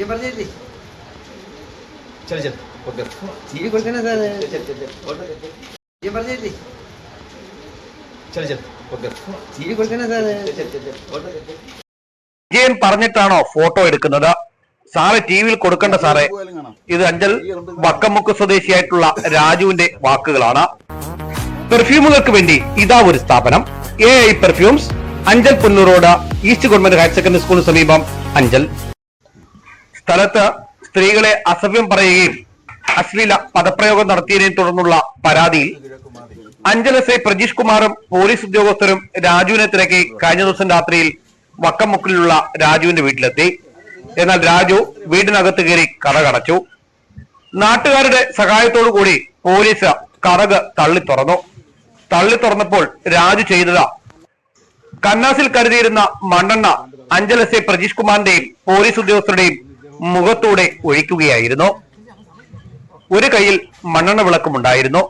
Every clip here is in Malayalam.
ഞാൻ പറഞ്ഞില്ലേ? കൊടുക്കണ ഞാൻ പറഞ്ഞില്ലേ? കൊടുക്കണ വിജയൻ പറഞ്ഞിട്ടാണോ ഫോട്ടോ എടുക്കുന്നത്? സാറെ ടി വിയിൽ കൊടുക്കണ്ട സാറേ. ഇത് അഞ്ചൽ വക്കമുക്ക് സ്വദേശിയായിട്ടുള്ള രാജുവിന്റെ വാക്കുകളാണ്. പെർഫ്യൂമുകൾക്ക് വേണ്ടി ഇതാ ഒരു സ്ഥാപനം. A I perfumes Anchal Punnoor road east government higher secondary സ്കൂളിന് സമീപം അഞ്ചൽ. സ്ഥലത്ത് സ്ത്രീകളെ അസഭ്യം പറയുകയും അശ്ലീല പദപ്രയോഗം നടത്തിയതിനെ തുടർന്നുള്ള പരാതിയിൽ അഞ്ചൽ പ്രജീഷ് കുമാറും പോലീസ് ഉദ്യോഗസ്ഥരും രാജുവിനെ തിരക്കി കഴിഞ്ഞ ദിവസം രാത്രിയിൽ വക്കമുക്കിലുള്ള രാജുവിന്റെ വീട്ടിലെത്തി. എന്നാൽ രാജു വീടിനകത്ത് കയറി കടകടച്ചു നാട്ടുകാരുടെ സഹായത്തോടു കൂടി പോലീസ് കടക് തള്ളി തുറന്നു. തള്ളി തുറന്നപ്പോൾ രാജു ചെയ്തത് കന്നാസിൽ കരുതിയിരുന്ന മണ്ണെണ്ണ അഞ്ചൽ പ്രജീഷ് കുമാറിന്റെയും പോലീസ് ഉദ്യോഗസ്ഥരുടെയും മുഖത്തൂടെ ഒഴിക്കുകയായിരുന്നു. ഒരു കയ്യിൽ മണ്ണെണ്ണ വിളക്കുമുണ്ടായിരുന്നു.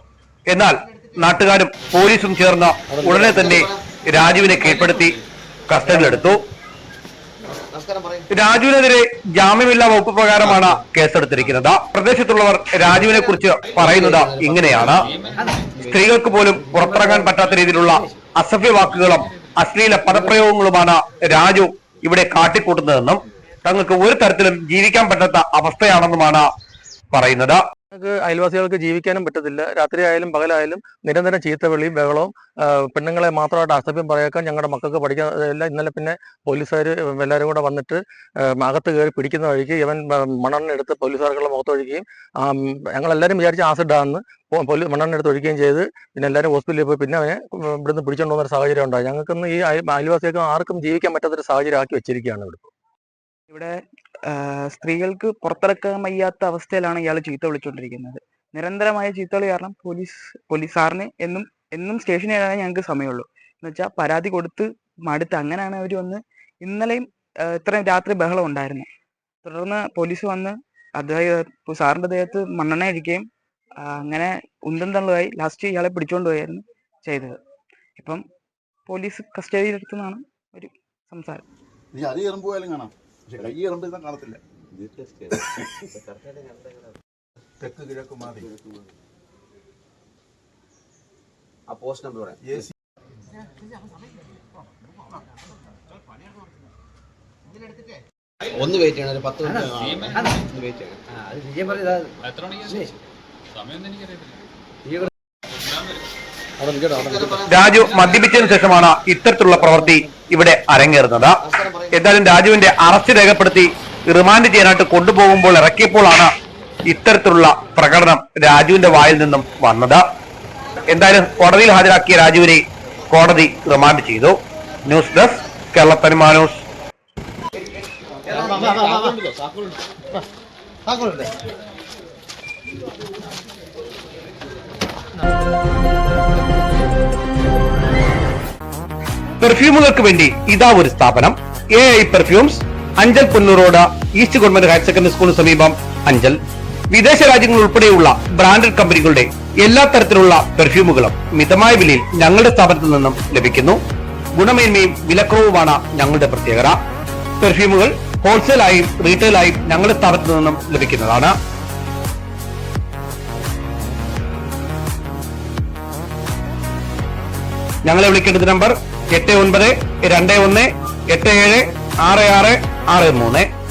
എന്നാൽ നാട്ടുകാരും പോലീസും ചേർന്ന ഉടനെ തന്നെ രാജുവിനെ കീഴ്പ്പെടുത്തി കസ്റ്റഡിയിലെടുത്തു. രാജുവിനെതിരെ ജാമ്യമില്ലാ വകുപ്പ് പ്രകാരമാണ് കേസെടുത്തിരിക്കുന്നത്. പ്രദേശത്തുള്ളവർ രാജുവിനെ കുറിച്ച് പറയുന്നത് ഇങ്ങനെയാണ്. സ്ത്രീകൾക്ക് പോലും പുറത്തിറങ്ങാൻ പറ്റാത്ത രീതിയിലുള്ള അസഭ്യ വാക്കുകളും അശ്ലീല പദപ്രയോഗങ്ങളുമാണ് രാജു ഇവിടെ കാട്ടിക്കൂട്ടുന്നതെന്നും തങ്ങൾക്ക് ഒരു തരത്തിലും ജീവിക്കാൻ പറ്റാത്ത അവസ്ഥയാണെന്നുമാണ് പറയുന്നത്. അയൽവാസികൾക്ക് ജീവിക്കാനും പറ്റത്തില്ല. രാത്രി ആയാലും പകലായാലും നിരന്തരം ചീത്ത ചീത്തവിളിയും ബഹളവും പെണ്ണുങ്ങളെ മാത്രമായിട്ട് അസഭ്യം പറയാക്കാൻ ഞങ്ങളുടെ മക്കൾക്ക് പഠിക്കാൻ ഇന്നലെ പിന്നെ പോലീസുകാർ എല്ലാവരും കൂടെ വന്നിട്ട് അകത്ത് കയറി പിടിക്കുന്ന വഴിക്ക് ഇവൻ മണ്ണെണ്ണെടുത്ത് പോലീസുകാർക്കുള്ള മുഖത്തൊഴിക്കുകയും ഞങ്ങളെല്ലാവരും വിചാരിച്ച് ആസിഡാന്ന് പോലീസ് മണ്ണെണ്ണെടുത്ത് ഒഴിക്കുകയും ചെയ്ത് പിന്നെ എല്ലാവരും ഹോസ്പിറ്റലിൽ പോയി പിന്നെ അവനെ ഇവിടുന്ന് പിടിച്ചുകൊണ്ടുപോകുന്ന പോകുന്ന ഒരു സാഹചര്യം ഉണ്ടായി. ഞങ്ങൾക്കൊന്നും ഈ അയൽ- അയൽവാസികൾക്ക് ആർക്കും ജീവിക്കാൻ പറ്റാത്തൊരു സാഹചര്യം ആക്കി വെച്ചിരിക്കുകയാണ് ഇവിടെ ഇവിടെ സ്ത്രീകൾക്ക് പുറത്തിറക്കാൻ വയ്യാത്ത അവസ്ഥയിലാണ് ഇയാൾ ചീത്ത വിളിച്ചുകൊണ്ടിരിക്കുന്നത് നിരന്തരമായ ചീത്തവിളി കാരണം പോലീസ് പോലീസ് സാറിന് എന്നും എന്നും സ്റ്റേഷനിൽ ഇടാനേ ഞങ്ങൾക്ക് സമയമുള്ളൂ. എന്ന് വെച്ചാൽ പരാതി കൊടുത്ത് മടുത്ത് അങ്ങനെയാണ് അവർ വന്ന് ഇന്നലെയും ഇത്രയും രാത്രി ബഹളം ഉണ്ടായിരുന്നു. തുടർന്ന് പോലീസ് വന്ന് അദ്ദേഹം സാറിന്റെ ദേഹത്ത് മണ്ണെണ്ണ അടിക്കുകയും അങ്ങനെ ഉന്തം തള്ളുമായി ലാസ്റ്റ് ഇയാളെ പിടിച്ചുകൊണ്ട് പോയായിരുന്നു ചെയ്തത്. ഇപ്പം പോലീസ് കസ്റ്റഡിയിലെടുത്തെന്നാണ് ഒരു സംസാരം. നീ കാണാം. പക്ഷെ കൈ കാണത്തില്ല. തെക്ക് കിഴക്ക് മാറി. ആ പോസ്റ്റ് നമ്പർ പറയാം. എ സി ഒന്ന് വെയിറ്റ് ചെയ്യണം ഒരു പത്ത് മിനിറ്റ് വെയിറ്റ് ചെയ്യണം. അത് പറഞ്ഞതാ രാജു മദ്യപിച്ചതിനു ശേഷമാണ് ഇത്തരത്തിലുള്ള പ്രവൃത്തി ഇവിടെ അരങ്ങേറുന്നത്. എന്തായാലും രാജുവിന്റെ അറസ്റ്റ് രേഖപ്പെടുത്തി റിമാൻഡ് ചെയ്യാനായിട്ട് കൊണ്ടുപോകുമ്പോൾ ഇറക്കിയപ്പോഴാണ് ഇത്തരത്തിലുള്ള പ്രകടനം രാജുവിന്റെ വായിൽ നിന്നും വന്നത്. എന്തായാലും കോടതിയിൽ ഹാജരാക്കിയ രാജുവിനെ കോടതി റിമാൻഡ് ചെയ്തു. News desk Kerala Thanima news. പെർഫ്യൂമുകൾക്ക് വേണ്ടി ഇതാ ഒരു സ്ഥാപനം. A I perfumes Anchal Ponnur road east government higher secondary സ്കൂളിന് സമീപം അഞ്ചൽ. വിദേശ രാജ്യങ്ങൾ ഉൾപ്പെടെയുള്ള ബ്രാൻഡഡ് കമ്പനികളുടെ എല്ലാ തരത്തിലുള്ള പെർഫ്യൂമുകളും മിതമായ വിലയിൽ ഞങ്ങളുടെ സ്ഥാപനത്തിൽ നിന്നും ലഭിക്കുന്നു. ഗുണമേന്മയും വിലക്കുറവുമാണ് ഞങ്ങളുടെ പ്രത്യേകത. പെർഫ്യൂമുകൾ ഹോൾസെയിലായും റീറ്റെയിലായും ഞങ്ങളുടെ സ്ഥാപനത്തിൽ നിന്നും ലഭിക്കുന്നതാണ്. ഞങ്ങളെ വിളിക്കേണ്ടത് നമ്പർ എട്ട് ഒൻപത് രണ്ട് ഒന്ന് എട്ട് ഏഴ് ആറ് ആറ് ആറ് മൂന്ന്.